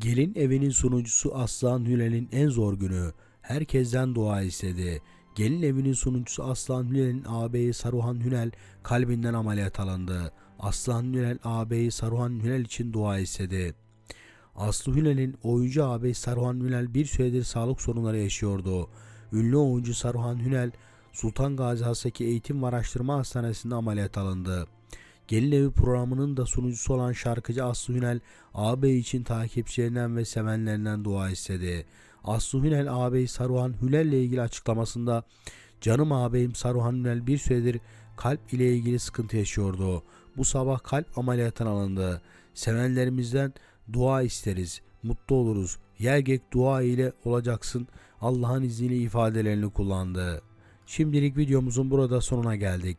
Gelin evinin sunucusu Aslan Hülal'in en zor günü. Herkesten dua istedi. Gelin evinin sunucusu Aslan Hülal'in ağabeyi Saruhan Hünal kalbinden ameliyat alındı. Aslan Hünal ağabeyi Saruhan Hünal için dua istedi. Aslı Hünal'in oyuncu ağabey Saruhan Hünal bir süredir sağlık sorunları yaşıyordu. Ünlü oyuncu Saruhan Hünal Sultan Gazi Haseki Eğitim ve Araştırma Hastanesi'nde ameliyat alındı. Gelin Evi programının da sunucusu olan şarkıcı Aslı Hünel ağabey için takipçilerinden ve sevenlerinden dua istedi. Aslı Hünel ağabey Saruhan Hünel ile ilgili açıklamasında Canım ağabeyim Saruhan Hünel bir süredir kalp ile ilgili sıkıntı yaşıyordu. Bu sabah kalp ameliyatına alındı. Sevenlerimizden dua isteriz. Mutlu oluruz. Yergek dua ile olacaksın. Allah'ın izniyle ifadelerini kullandı. Şimdilik videomuzun burada sonuna geldik.